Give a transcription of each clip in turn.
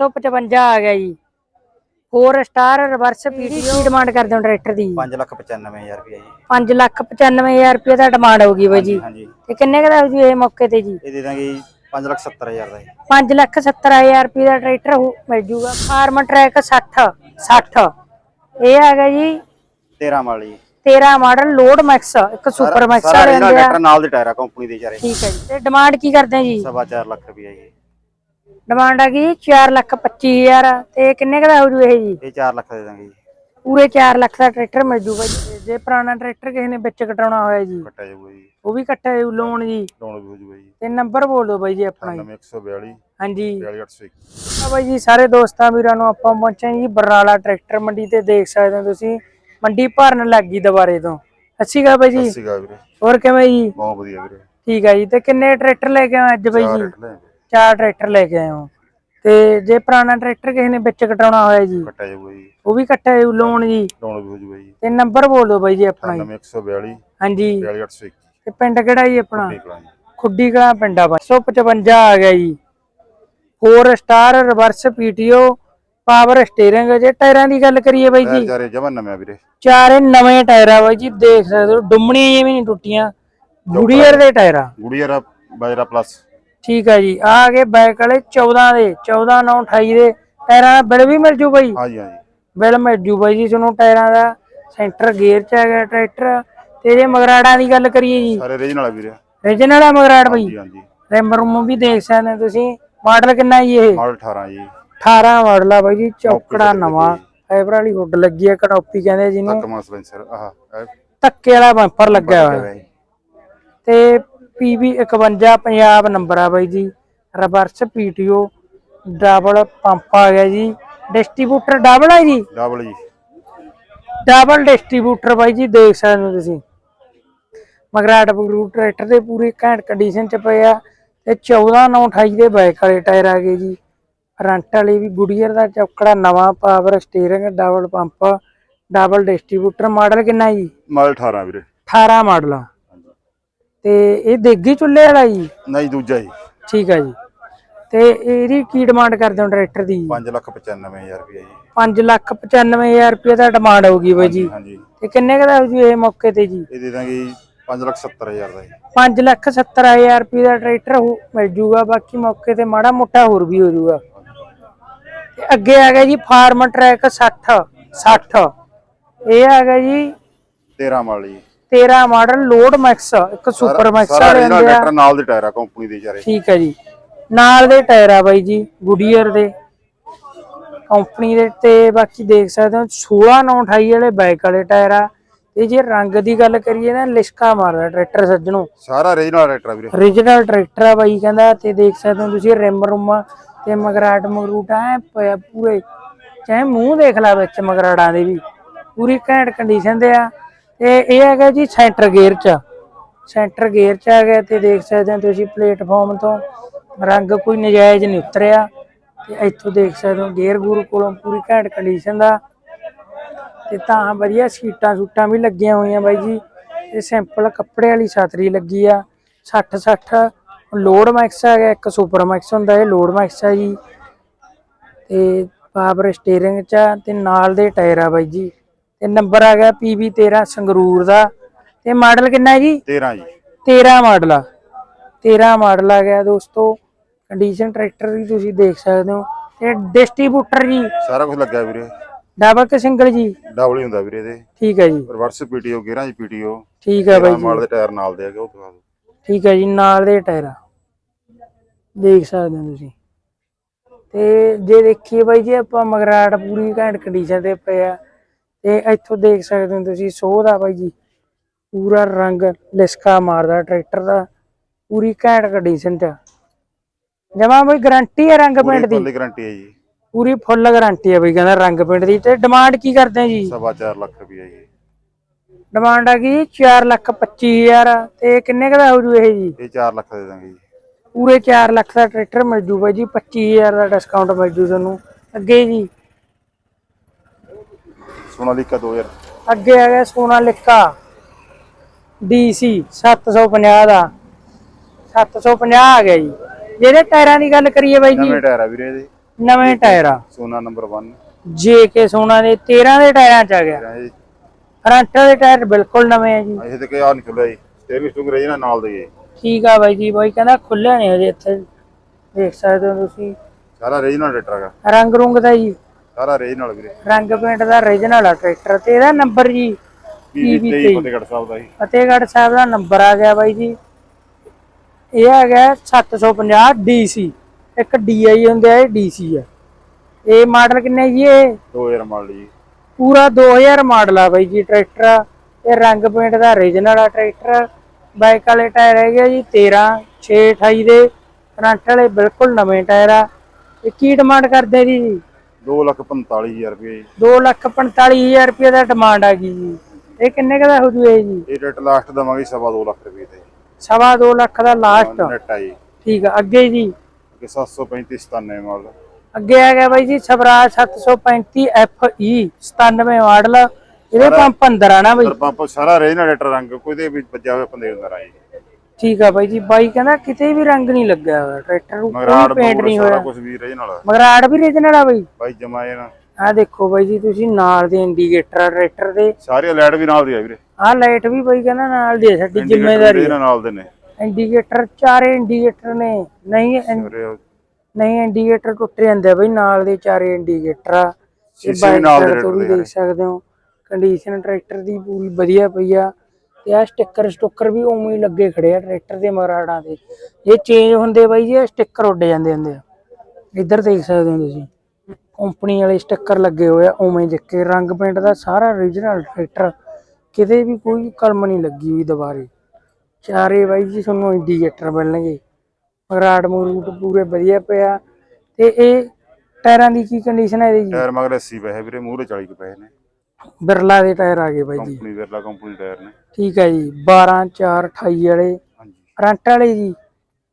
755 ਆ ਗਿਆ ਜੀ। 4 ਸਟਾਰ ਰਿਵਰਸ ਪੀਡੀਓ ਕੀ ਡਿਮਾਂਡ ਕਰਦੇ ਹੋ ਟਰੈਕਟਰ ਦੀ। 595000 ਰੁਪਏ ਜੀ। 5 ਲੱਖ 95000 ਰੁਪਏ ਦਾ ਡਿਮਾਂਡ ਹੋਗੀ ਬਾਈ ਜੀ। ਹਾਂਜੀ ਤੇ ਕਿੰਨੇ ਕੁ ਦਾ ਹੋ ਜੀ ਇਹ ਮੌਕੇ ਤੇ ਜੀ? ਇਹ ਦੇ ਦਾਂਗੇ 570000 ਦਾ ਜੀ। 5 ਲੱਖ 70000 ਰੁਪਏ ਦਾ ਟਰੈਕਟਰ ਹੋ- ਮਿਲ ਜੂਗਾ। ਫਾਰਮ ਟਰੈਕ 60 60 ਇਹ ਆ ਗਿਆ ਜੀ 13 ਮਾਡਲ ਜੀ। 13 ਮਾਡਲ ਲੋਡ ਮੈਕਸ ਇੱਕ ਸੁਪਰ ਮੈਕਸ ਵਾਲੇ ਟਰੈਕਟਰ ਨਾਲ ਦੇ ਟਾਇਰ ਆ ਕੰਪਨੀ ਦੇ ਚਾਰੇ ਠੀਕ ਹੈ ਜੀ। ਤੇ ਡਿਮਾਂਡ ਕੀ ਕਰਦੇ ਆ ਜੀ? ਸਵਾ ਚਾਰ ਲੱਖ ਰੁਪਏ ਜੀ। ਡਿਮਾਂਡ ਆ ਗਈ 4 ਲੱਖ 25000 ਤੇ ਕਿੰਨੇ ਕੁ ਦਾ ਹੋ ਜੂ ਇਹ ਜੀ? ਇਹ 4 ਲੱਖ ਦੇ ਦਾਂਗੇ ਜੀ। ਪੂਰੇ 4 ਲੱਖ ਦਾ ਟਰੈਕਟਰ ਮਿਲ ਜੂਗਾ ਜੀ ਜੇ ਪੁਰਾਣਾ ਟਰੈਕਟਰ ਕਿਸੇ ਨੇ ਵਿੱਚ ਕਟਾਉਣਾ ਹੋਇਆ ਜੀ ਕੱਟਿਆ ਜਾਊਗਾ ਜੀ। ਉਹ ਵੀ ਕੱਟਿਆ ਜਾਊ ਲੋਨ ਜੀ। ਡਾਊਨ ਵੀ ਹੋ ਜਾਊਗਾ ਜੀ। ਤੇ ਨੰਬਰ ਬੋਲ ਦਿਓ ਬਾਈ ਜੀ ਆਪਣਾ ਜੀ। 9142 ਹਾਂਜੀ। 42821 ਆ ਬਾਈ ਜੀ ਸਾਰੇ ਦੋਸਤਾਂ ਵੀਰਾਂ ਨੂੰ ਆਪਾਂ ਪਹੁੰਚੇ ਜੀ ਬਰਨਾਲਾ ਟਰੈਕਟਰ ਮੰਡੀ ਤੇ ਦੇਖ ਸਕਦੇ ਹੋ ਤੁਸੀਂ। ਮੰਡੀ ਭਰਨ ਲੱਗ ਗਈ ਦੁਬਾਰੇ ਤੋਂ। ਅੱਛੀ ਗਾ ਬਾਈ ਜੀ। ਸੀਗਾ ਵੀਰੇ। ਹੋਰ ਕਿਵੇਂ ਜੀ? ਬਹੁਤ ਵਧੀਆ ਵੀਰੇ। ਠੀਕ ਆ ਜੀ। ਤੇ ਕਿੰਨੇ ਟਰੈਕਟਰ ਲੈ ਕੇ ਆਏ ਅੱਜ ਬਾਈ ਜੀ? ਚਾਰ ਟਰੈਕਟਰ ਲੈ ਕੇ ਆਏ ਹੋ। ਤੇ ਜੇ ਪੁਰਾਣਾ ਟਰੈਕਟਰ ਕਿਸੇ ਨੇ ਵਿੱਚ ਕਟਾਉਣਾ ਹੋਇਆ ਜੀ ਕੱਟਿਆ ਜਾਊਗਾ ਜੀ। ਉਹ ਵੀ ਕੱਟਿਆ ਜਾਊ ਲੋਨ ਜੀ। ਡਾਊਨ ਵੀ ਹੋ ਜਾਊਗਾ ਜੀ। ਤੇ ਨੰਬਰ ਬੋਲ ਦਿਓ ਬਾਈ ਜੀ ਆਪਣਾ ਜੀ। 9142 ਹਾਂਜੀ। 42821 ਤੇ ਪਿੰਡ ਕਿਹੜਾ ਜੀ ਆਪਣਾ? ਖੁੱਡੀ ਕਲਾਂ ਪਿੰਡਾ ਬਾਈ। 155 ਆ ਗਿਆ ਜੀ। 4 star reverse PTO power steering ਜੇ ਟਾਇਰਾਂ ਦੀ ਗੱਲ ਕਰੀਏ ਬਾਈ ਜੀ। ਚਾਰੇ ਜਮਨ ਨਵੇਂ ਵੀਰੇ। ਚਾਰੇ ਨਵੇਂ ਟਾਇਰ ਆ ਬਾਈ ਜੀ ਦੇਖ ਸਕਦੇ ਹੋ ਡੁੰਮਣੀਆਂ ਜਿਵੇਂ ਨਹੀਂ ਟੁੱਟੀਆਂ। ਗੁੜੀਅਰ ਦੇ ਟਾਇਰ। ਆ ਬਾਜਰਾ ਪਲੱਸ ਠੀਕ ਆ ਜੀ। ਆ ਗਏ ਬਾਈਕ ਵਾਲੇ 14 ਦੇ 14 9 28 ਦੇ। ਟਾਇਰਾਂ ਦਾ ਬਿੱਲ ਵੀ ਮਿਲ ਜੂ ਬਾਈ? ਹਾਂਜੀ ਹਾਂਜੀ। ਬਿੱਲ ਮਿਲ ਜੂ ਬਾਈ ਜੀ ਤੁਹਾਨੂੰ ਟਾਇਰਾਂ ਦਾ। ਸੈਂਟਰ ਗੇਅਰ ਚ ਹੈਗਾ ਟਰੈਕਟਰ। ਤੇ ਜੇ ਮਗਰਾੜਾਂ ਦੀ ਗੱਲ ਕਰੀਏ ਜੀ। ਸਾਰੇ ਰੀਜਨਲ ਆ ਵੀਰੇ। ਰੀਜਨਲ ਆ ਮਗਰਾੜ ਬਾਈ? ਜੀ ਹਾਂਜੀ। ਰਿਮ ਰੂਮ ਵੀ ਦੇਖ ਸਕਦੇ ਹੋ ਤੁਸੀਂ। ਮਾਡਲ ਕਿੰਨਾ ਜੀ ਇਹ? ਮਾਡਲ 18 ਜੀ। 18 ਮਾਡਲ ਆ ਬਾਈ ਜੀ ਚੌਕੜਾ ਨਵਾਂ। ਫਾਈਬਰ ਵਾਲੀ ਹੁੱਡ ਲੱਗੀ ਹੈ ਕਟੌਪੀ ਕਹਿੰਦੇ ਜਿਹਨੂੰ। ਕਮਾ ਸਪੈਂਸਰ ਆਹ ਧੱਕੇ ਵਾਲਾ ਬੰਪਰ ਲੱਗਿਆ ਹੋਇਆ ਜੀ। ਤੇ PB 51 ਪੰਜਾਬ ਨੰਬਰ ਆ ਬਾਈ ਜੀ। ਰਿਵਰਸ ਪੀਟੀਓ ਡਬਲ ਪੰਪ ਆ ਗਿਆ ਜੀ। ਡਿਸਟ੍ਰੀਬਿਊਟਰ ਡਬਲ ਹੈ ਜੀ? ਡਬਲ ਜੀ। ਡਬਲ ਡਿਸਟ੍ਰੀਬਿਊਟਰ ਬਾਈ ਜੀ ਦੇਖ ਸਕਦੇ ਹੋ ਤੁਸੀਂ। ਮਗਰਾਟ ਬਗਰੂ ਟਰੈਕਟਰ ਦੇ ਪੂਰੀ ਘੈਂਟ ਕੰਡੀਸ਼ਨ ਚ ਪਏ ਆ। ਤੇ 14 9 28 ਦੇ ਬਾਈਕ ਵਾਲੇ ਟਾਇਰ ਆ ਗਏ ਜੀ। ਫਰੰਟ ਵਾਲੇ ਵੀ ਗੁਡੀਅਰ ਦਾ ਚੌਕੜਾ ਨਵਾਂ power steering double pump double distributor model ਕਿੰਨਾ ਜੀ? ਮਾਡਲ 18 ਵੀਰੇ। 18 ਮਾਡਲ ਆ ਤੇ ਇਹ ਦੇਗੀ ਚੁੱਲ੍ਹੇ ਵਾਲਾ ਜੀ? ਨਹੀਂ ਦੂਜਾ ਜੀ। ਠੀਕ ਆ ਜੀ। ਤੇ ਇਹਦੀ ਕੀ ਡਿਮਾਂਡ ਕਰਦੇ ਹੋ ਟਰੈਕਟਰ ਦੀ? 5 ਲੱਖ 95000 ਰੁਪਏ ਜੀ। 5 ਲੱਖ 95000 ਰੁਪਏ ਦਾ ਡਿਮਾਂਡ ਹੋਊਗੀ ਬਾਈ ਜੀ। ਹਾਂਜੀ ਤੇ ਕਿੰਨੇ ਕੁ ਦਾ ਹੋ ਜੀ ਇਹ ਮੌਕੇ ਤੇ ਜੀ? ਇਹ ਦੇ ਦਾਂਗੇ 5 ਲੱਖ 70000 ਦਾ ਜੀ। 5 ਲੱਖ 70000 ਰੁਪਏ ਦਾ ਟਰੈਕਟਰ ਹੋ- ਮਿਲ ਜੂਗਾ। ਬਾਕੀ ਮੌਕੇ ਤੇ ਮਾੜਾ ਮੋਟਾ ਹੋਰ ਵੀ ਹੋ ਜੂਗਾ। ਤੇ ਅੱਗੇ ਆ ਗਿਆ ਜੀ ਫਾਰਮ ਟਰੈਕ 60 60 ਇਹ ਆ ਗਿਆ ਜੀ 13 ਮਾਡਲ ਜੀ। 13 ਮਾਡਲ ਲੋਡ ਮੈਕਸ ਇੱਕ ਸੁਪਰ ਮੈਕਸ ਸਾਰਾ ਵਾਲੇ original ਹੁੰਦੇ ਆ ਟਰੈਕਟਰ ਨਾਲ ਦੇ ਟਾਇਰ ਆ ਕੰਪਨੀ ਦੇ ਚਾਰੇ ਠੀਕ ਹੈ ਜੀ। ਨਾਲ ਦੇ ਟਾਇਰ ਆ ਬਾਈ ਜੀ ਗੁਡੀਅਰ ਦੇ। ਕੰਪਨੀ ਦੇ ਤੇ ਬਾਕੀ ਦੇਖ ਸਕਦੇ ਹੋ 16 9 28 ਵਾਲੇ ਬਾਈਕ ਵਾਲੇ ਟਾਇਰ ਆ। ਤੇ ਜੇ ਰੰਗ ਦੀ ਗੱਲ ਕਰੀਏ ਨਾ ਲਿਸ਼ਕਾ ਮਾਰਦਾ ਟਰੈਕਟਰ ਸੱਜਣੋ। ਸਾਰਾ original ਟਰੈਕਟਰ ਆ ਵੀਰੇ। Origignal ਟਰੈਕਟਰ ਆ ਬਾਈ ਕਹਿੰਦਾ ਤੇ ਦੇਖ ਸਕਦੇ ਹੋ ਤੁਸੀਂ ਰਿਮ ਰੁਮ ਤੇ ਮਗਰਾਟ ਮਗਰੂਟ ਐ ਪੂਰੇ। ਚਾਹੇ ਮੂੰਹ ਦੇਖ ਲੈ ਵਿੱਚ ਮਗਰਾੜਾਂ ਦੇ ਵੀ। ਪੂਰੀ ਘੈਂਟ ਕੰਡੀਸ਼ਨ ਦੇ ਆ। ਤੇ ਇਹ ਹੈਗਾ ਜੀ ਸੈਂਟਰ ਗੇਅਰ ਚ। ਸੈਂਟਰ ਗੇਅਰ ਚ ਆ ਗਿਆ ਤੇ ਦੇਖ ਸਕਦੇ ਹੋ ਤੁਸੀਂ ਪਲੇਟਫਾਰਮ ਤੋਂ ਰੰਗ ਕੋਈ ਨਜਾਇਜ਼ ਨਹੀਂ ਉਤਰਿਆ। ਤੇ ਇੱਥੋਂ ਦੇਖ ਸਕਦੇ ਹੋ ਗੇਅਰ ਗੂਰ ਕੋਲੋਂ ਪੂਰੀ ਘੈਂਟ ਕੰਡੀਸ਼ਨ ਦਾ। ਤੇ ਤਾਂ ਵਧੀਆ ਸੀਟਾਂ ਸੂਟਾਂ ਵੀ ਲੱਗੀਆਂ ਹੋਈਆਂ ਬਾਈ ਜੀ। ਇਹ ਸਿੰਪਲ ਕੱਪੜੇ ਵਾਲੀ ਛਤਰੀ ਲੱਗੀ ਆ। 60 60 ਲੋਡ ਮੈਕਸ ਹੈਗਾ, ਇੱਕ ਸੁਪਰ ਮੈਕਸ ਹੁੰਦਾ, ਇਹ ਲੋਡ ਮੈਕਸ ਆ ਜੀ। ਤੇ ਪਾਵਰ ਸਟੀਅਰਿੰਗ ਚ ਆ ਤੇ ਨਾਲ ਦੇ ਟਾਇਰ ਆ ਬਾਈ ਜੀ। ਤੇ ਨੰਬਰ ਆ ਗਿਆ PB13 ਸੰਗਰੂਰ ਦਾ। ਤੇ ਮਾਡਲ ਕਿੰਨਾ ਹੈ ਜੀ? 13 ਜੀ। 13 ਮਾਡਲ ਆ। 13 ਮਾਡਲ ਆ ਗਿਆ ਦੋਸਤੋ। ਕੰਡੀਸ਼ਨ ਟਰੈਕਟਰ ਦੀ ਤੁਸੀਂ ਦੇਖ ਸਕਦੇ ਹੋ। ਤੇ ਡਿਸਟ੍ਰੀਬਿਊਟਰ ਜੀ। ਸਾਰਾ ਕੁਝ ਲੱਗਾ ਵੀਰੇ। ਡਬਲ ਕਿ ਸਿੰਗਲ ਜੀ? ਡਬਲ ਹੀ ਹੁੰਦਾ ਵੀਰੇ ਇਹਦੇ। ਠੀਕ ਹੈ ਜੀ। ਰਿਵਰਸ ਪੀਟੀਓ ਗੇਅਰਾਂ 'ਚ ਪੀਟੀਓ। ਠੀਕ ਹੈ ਬਾਈ ਜੀ। ਮਾਡਲ ਦੇ ਟਾਇਰ ਨਾਲ ਦੇ ਹੈਗੇ ਉਹ ਦਿਖਾ ਦਿਓ। ਠੀਕ ਹੈ ਜੀ ਨਾਲ ਦੇ ਟਾਇਰ। ਦੇਖ ਸਕਦੇ ਹੋ ਤੁਸੀਂ। ਤੇ ਜੇ ਦੇਖੀਏ ਬਾਈ ਜੀ ਆਪਾਂ ਮਗਰਾਟ ਪੂਰੀ ਘੈਂਟ ਕੰਡੀਸ਼ਨ ਤੇ ਪਏ ਆ। ਤੇ ਇੱਥੋਂ ਦੇਖ ਸਕਦੇ ਹੋ ਤੁਸੀਂ ਸੋਹ ਦਾ ਬਾਈ ਜੀ। ਪੂਰਾ ਰੰਗ ਲਿਸਕਾ ਮਾਰਦਾ ਟਰੈਕਟਰ ਦਾ ਪੂਰੀ ਘੈਂਟ ਕੰਡੀਸ਼ਨ ਚ। ਜਮਾ ਬਈ ਗਾਰੰਟੀ ਹੈ ਰੰਗ ਪਿੰਡ ਦੀ? ਫੁੱਲ ਗਾਰੰਟੀ ਹੈ ਜੀ। ਪੂਰੀ ਫੁੱਲ ਗਾਰੰਟੀ ਹੈ ਬਈ ਕਹਿੰਦਾ ਰੰਗ ਪਿੰਡ ਦੀ। ਤੇ ਡਿਮਾਂਡ ਕੀ ਕਰਦੇ ਆ ਜੀ? ਸਵਾ ਚਾਰ ਲੱਖ ਰੁਪਏ ਜੀ। ਡਿਮਾਂਡ ਆ ਗਈ 4 ਲੱਖ 25000 ਤੇ ਕਿੰਨੇ ਕੁ ਦਾ ਹੋ ਜੂ ਇਹ ਜੀ? ਇਹ 4 ਲੱਖ ਦੇ ਦਾਂਗੇ ਜੀ। ਪੂਰੇ 4 ਲੱਖ ਦਾ ਟਰੈਕਟਰ ਮਿਲ ਜੂਗਾ ਜੀ 25000 ਦਾ ਡਿਸਕਾਊਂਟ ਮਿਲ ਜੂ ਤੁਹਾਨੂੰ। ਅੱਗੇ ਜੀ ਸੋਨਾਲੀਕਾ 2000 ਅੱਗੇ ਆ ਗਿਆ ਸੋਨਾਲਿਕਾ। DC 750 ਦਾ। 750 ਆ ਗਿਆ ਜੀ। ਜਿਹੜੇ ਟਾਇਰਾਂ ਦੀ ਗੱਲ ਕਰੀਏ ਬਾਈ ਜੀ। ਨਵੇਂ ਟਾਇਰ ਆ ਵੀਰੇ ਇਹਦੇ। ਨਵੇਂ ਟਾਇਰ ਆ। ਸੋਨਾ ਨੰਬਰ 1 ਜੇ ਕੇ ਸੋਨਾ ਦੇ 13 ਦੇ ਟਾਇਰਾਂ ਚ ਆ ਗਿਆ। ਫਰੰਟ ਦੇ ਟਾਇਰ ਬਿਲਕੁਲ ਨਵੇਂ ਆ ਜੀ। ਇਹ ਤੇ ਕਿ ਆ ਨਹੀਂ ਖੁੱਲਿਆ ਜੀ। ਸਟੇਰਿੰਗ ਸਟੂਰਿੰਗ ਰਹੀ ਨਾ ਨਾਲ ਦੇ। ਠੀਕ ਆ ਬਾਈ ਜੀ ਬਾਈ ਕਹਿੰਦਾ ਖੁੱਲਿਆ ਨਹੀਂ ਹਜੇ ਇੱਥੇ। ਦੇਖ ਸਕਦੇ ਹੋ ਤੁਸੀਂ। ਸਾਰਾ ਰੀਜਨਲ ਟਰੈਕਟਰ ਹੈਗਾ। ਰੰਗ ਰੁੰਗ ਦਾ ਜੀ। ਸਾਰਾ ਰੀਜਨਲ ਵੀਰੇ। ਰੰਗ ਪੇਂਟ ਦਾ origignal ਆ ਟਰੈਕਟਰ ਤੇ। ਇਹਦਾ ਨੰਬਰ ਜੀ ਪੀਵੀ 23 ਫਤਿਹਗੜ੍ਹ ਸਾਹਿਬ ਦਾ ਜੀ? ਫਤਿਹਗੜ੍ਹ ਸਾਹਿਬ ਦਾ ਨੰਬਰ ਆ ਗਿਆ ਬਾਈ ਜੀ। ਇਹ ਆ ਗਿਆ 750 DC ਇੱਕ DI ਹੁੰਦੇ ਆ ਇਹ DC ਆ। ਇਹ ਮਾਡਲ ਕਿੰਨੇ ਜੀ ਇਹ? 2000 ਮਾਡਲ ਜੀ। ਪੂਰਾ 2000 ਮਾਡਲ ਆ ਬਾਈ ਜੀ ਟਰੈਕਟਰ। ਇਹ ਰੰਗ ਪੇਂਟ ਦਾ origignal ਆ ਟਰੈਕਟਰ। ਬਾਈਕ ਵਾਲੇ ਟਾਇਰ ਹੈਗੇ ਜੀ 13 628 ਦੇ। ਫਰੰਟ ਵਾਲੇ ਬਿਲਕੁਲ ਨਵੇਂ ਟਾਇਰ ਆ। ਇਹ ਕੀ ਡਿਮਾਂਡ ਕਰਦੇ ਜੀ? 245000 ਰੁਪਏ ਜੀ। 245000 ਰੁਪਏ ਦਾ ਡਿਮਾਂਡ ਆ ਗਈ ਜੀ। ਇਹ ਕਿੰਨੇ ਕੁ ਦਾ ਹੋ ਜੂਏ ਜੀ? ਇਹ ਰੇਟ ਲਾਸਟ ਦਵਾਂਗੇ ਸਵਾ ਦੋ ਲੱਖ ਰੁਪਏ ਤੇ ਸਵਾ ਦੋ ਲੱਖ ਦਾ ਲਾਸਟ ਨੈਟ ਆ ਜੀ। ਠੀਕ ਆ ਅੱਗੇ ਜੀ? ਕਿ 735 97 ਮਾਡਲ ਅੱਗੇ ਆ ਗਿਆ ਬਾਈ ਜੀ ਸਵਰਾਜ 735 FE 97 ਮਾਡਲ ਇਹਦੇ ਪੰਪ 15 ਨਾ ਬਾਈ? ਪੰਪ ਸਾਰਾ ਟਰੈਕਟਰ ਰੰਗ ਕੋਈ ਦੇ ਵੀ ਵੱਜਾ ਹੋਇਆ ਪੰਦੇ ਅੰਦਰ ਆ ਜੀ। ਠੀਕ ਆ ਬਾਈ ਜੀ ਬਾਈ ਕਹਿੰਦਾ ਕਿਤੇ ਵੀ ਰੰਗ ਨਹੀਂ ਲੱਗਿਆ ਹੋਇਆ ਟਰੈਕਟਰ ਨੂੰ ਕੋਈ ਪੇਂਟ ਨਹੀਂ ਹੋਇਆ। ਕੁਝ ਵੀ ਰੀਜਨਲ ਆ ਮਗਰਾੜ ਵੀ ਰੀਜਨਲ ਆ ਬਾਈ? ਬਾਈ ਜਮਾਏ ਨਾ। ਆ ਦੇਖੋ ਬਾਈ ਜੀ ਤੁਸੀਂ ਨਾਲ ਦੇ ਇੰਡੀਕੇਟਰ ਆ ਟਰੈਕਟਰ ਦੇ। ਸਾਰੇ ਲਾਈਟ ਵੀ ਨਾਲ ਦੀ ਆ ਵੀਰੇ। ਆਹ ਲਾਈਟ ਵੀ ਬਾਈ ਕਹਿੰਦਾ ਨਾਲ ਦੇ ਸਾਡੀ ਜ਼ਿੰਮੇਵਾਰੀ ਇਹਨਾਂ ਨਾਲ ਦੇ ਨੇ। ਇੰਡੀਕੇਟਰ ਚਾਰੇ ਇੰਡੀਕੇਟਰ ਨੇ ਨਹੀਂ ਨਹੀਂ ਇੰਡੀਕੇਟਰ ਟੁੱਟ ਜਾਂਦੇ ਆ ਬਈ ਨਾਲ ਦੇ ਚਾਰੇ ਇੰਡੀਕੇਟਰ ਆ। ਇਹ ਬਾਈਕ ਨਾਲ ਦੇ ਦੇਖ ਸਕਦੇ ਹੋ। ਕੰਡੀਸ਼ਨ ਟਰੈਕਟਰ ਦੀ ਪੂਰੀ ਵਧੀਆ ਪਈ ਆ। ਤੇ ਆ ਸਟicker ਸਟੁੱਕਰ ਵੀ ਉਵੇਂ ਹੀ ਲੱਗੇ ਖੜੇ ਆ ਟਰੈਕਟਰ ਦੇ ਮਰਾੜਾਂ ਦੇ ਇਹ ਚੇਂਜ ਹੁੰਦੇ ਬਾਈ ਜੀ, ਇਹ ਸਟicker ਉੱਡ ਜਾਂਦੇ ਹੁੰਦੇ ਆ। ਇੱਧਰ ਦੇਖ ਸਕਦੇ ਹੋ ਤੁਸੀਂ। ਕੰਪਨੀ ਵਾਲੇ ਸਟicker ਲੱਗੇ ਹੋਏ ਆ, ਉਵੇਂ ਜਿੱਕੇ ਰੰਗ ਪੇਂਟ ਦਾ ਸਾਰਾ origignal ਟਰੈਕਟਰ। ਕਿਤੇ ਵੀ ਕੋਈ ਕਲਮ ਨਹੀਂ ਲੱਗੀ ਹੋਈ ਦੁਬਾਰੇ। ਚਾਰੇ ਬਾਈ ਜੀ ਤੁਹਾਨੂੰ ਇੰਡੀਕੇਟਰ ਮਿਲਣਗੇ। ਮਗਰਾਟ ਮਰੂਟ ਪੂਰੇ ਵਧੀਆ ਪਿਆ। ਤੇ ਇਹ ਟਾਇਰਾਂ ਦੀ ਕੀ ਕੰਡੀਸ਼ਨ ਹੈ ਇਹਦੀ ਜੀ? ਟਾਇਰ ਮਗਰ 80 ਪੈਸੇ ਵੀਰੇ, ਮੂਹਰੇ 40 ਕੁ ਨੇ। ਬਿਰਲਾ ਦੇ ਟਾਇਰ ਆ ਗਏ ਬਾਈ ਜੀ। ਕੰਪਨੀ ਵੇਰਲਾ ਕੰਪਨੀ ਟਾਇਰ ਨੇ। ਠੀਕ ਹੈ ਜੀ 12 4 28 ਵਾਲੇ। ਹਾਂਜੀ। ਫਰੰਟ ਵਾਲੇ ਜੀ।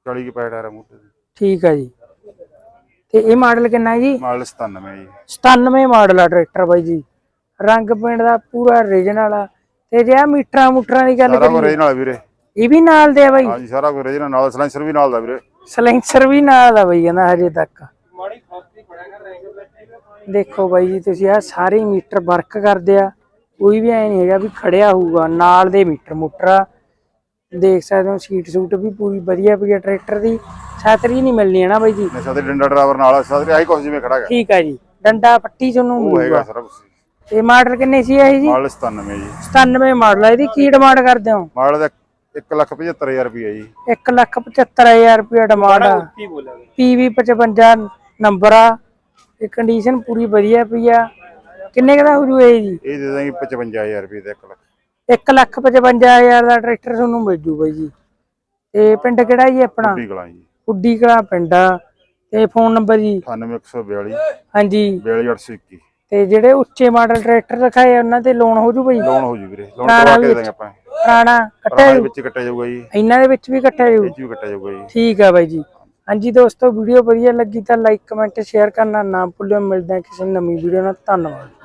40 ਕੁ ਪੈਸੇ ਟਾਇਰ ਆ ਮੂਹਰੇ ਦੇ। ਠੀਕ ਹੈ ਜੀ। ਤੇ ਇਹ ਮਾਡਲ ਕਿੰਨਾ ਹੈ ਜੀ? ਮਾਡਲ 97 ਜੀ। 97 ਮਾਡਲ ਆ ਟਰੈਕਟਰ ਬਾਈ ਜੀ। ਰੰਗ ਪਿੰਡ ਦਾ ਪੂਰਾ origignal ਆ। ਤੇ ਜੇ ਆ ਮੀਟਰਾਂ ਮੂਟਰਾਂ ਦੀ ਗੱਲ ਸਾਰਾ ਕੁਝ ਕਰੀਏ। ਰੀਜਨਲ ਵੀਰੇ। ਇਹ ਵੀ ਨਾਲ ਦੇ ਆ ਬਾਈ। ਹਾਂਜੀ ਸਾਰਾ ਕੁਝ ਰੀਜਨਲ ਨਾਲ ਸਲੈਂਸਰ ਵੀ ਨਾਲ ਦਾ ਵੀਰੇ। ਸਲੈਂਸਰ ਵੀ ਨਾਲ ਆ ਬਾਈ ਕਹਿੰਦਾ ਹਜੇ ਤੱਕ। ਦੇਖੋ ਬਾਈ ਜੀ ਤੁਸੀਂ ਆ ਸਾਰੇ ਮੀਟਰ ਵਰਕ ਕਰਦੇ ਆ। ਕੋਈ ਵੀ ਐ ਨਹੀਂ ਹੈਗਾ ਵੀ ਖੜਿਆ ਹੋਊਗਾ ਨਾਲ ਦੇ ਮੀਟਰ ਮੋਟਰ ਆ। ਦੇਖ ਸਕਦੇ ਹੋ ਸੀਟ ਸੂਟ ਵੀ ਪੂਰੀ ਵਧੀਆ ਪਈ ਆ ਟਰੈਕਟਰ ਦੀ। ਛਤਰੀ ਨਹੀਂ ਮਿਲਣੀ ਹੈ ਨਾ ਬਾਈ ਜੀ? ਸਾਡੇ ਡੰਡਾ ਡਰਾਈਵਰ ਨਾਲ ਆ, ਸਾਰੇ ਆਹੀ ਕੁਝ ਜਿਵੇਂ ਖੜਾ ਹੈਗਾ। ਠੀਕ ਆ ਜੀ ਡੰਡਾ ਪੱਟੀ ਤੁਹਾਨੂੰ ਮਿਲੂਗਾ। ਸਾਰਾ ਤੇ ਮਾਡਲ ਕਿੰਨੇ ਸੀ ਇਹ ਜੀ? ਮਾਡਲ 97 ਜੀ। 97 ਮਾਡਲ ਆ ਇਹਦੀ ਕੀ ਡਿਮਾਂਡ ਕਰਦੇ ਹੋ? ਮਾਡਲ ਦਾ 175000 ਰੁਪਏ ਜੀ। 175000 ਰੁਪਏ ਡਿਮਾਂਡ ਆ। ਪੀਵੀ 55 ਨੰਬਰ ਆ। ਇਹ ਕੰਡੀਸ਼ਨ ਪੂਰੀ ਵਧੀਆ ਪਈ ਆ। ਕਿੰਨੇ ਕੁ ਦਾ ਹੋ ਜੂ ਇਹ ਜੀ? ਇਹ ਦੇ ਦਾਂਗੇ 55000 ਰੁਪਏ ਦਾ 1 ਲੱਖ। 155000 ਦਾ ਟਰੈਕਟਰ ਤੁਹਾਨੂੰ ਮਿਲ ਜੂ ਬਾਈ ਜੀ। ਤੇ ਪਿੰਡ ਕਿਹੜਾ ਜੀ ਆਪਣਾ? ਡੀ ਕਲਾਂ ਜੀ। ਉੱਡੀ ਕਲਾ ਪਿੰਡ ਆ। ਤੇ ਫੋਨ ਨੰਬਰ ਜੀ? 98142 ਹਾਂਜੀ। 42821 ਤੇ ਜਿਹੜੇ ਉੱਚੇ ਮਾਡਲ ਟਰੈਕਟਰ ਰਖਾਏ ਉਹਨਾਂ ਤੇ ਲੋਨ ਹੋ ਜੂ ਬਾਈ? ਲੋਨ ਹੋ ਜੂ ਵੀਰੇ। ਲੋਨ ਕਰਵਾ ਕੇ ਦਾਂਗੇ ਆਪਾਂ। ਪੁਰਾਣਾ ਕੱਟਿਆ ਵਿੱਚ ਕੱਟਿਆ ਜਾਊਗਾ ਜੀ। ਇਹਨਾਂ ਦੇ ਵਿੱਚ ਵੀ ਕੱਟਿਆ ਜੂ ਇਹ 'ਚ ਵੀ ਕੱਟਿਆ ਜਾਊਗਾ ਜੀ। ਠੀਕ ਆ ਬਾਈ ਜੀ। ਹਾਂਜੀ ਦੋਸਤੋ, ਵੀਡੀਓ ਵਧੀਆ ਲੱਗੀ ਤਾਂ ਲਾਈਕ ਕਮੈਂਟ ਸ਼ੇਅਰ ਕਰਨਾ ਨਾ ਭੁੱਲਿਓ ਮਿਲਦੇ ਹਾਂ ਕਿਸੇ ਨਵੀਂ ਵੀਡੀਓ ਨਾਲ। ਧੰਨਵਾਦ।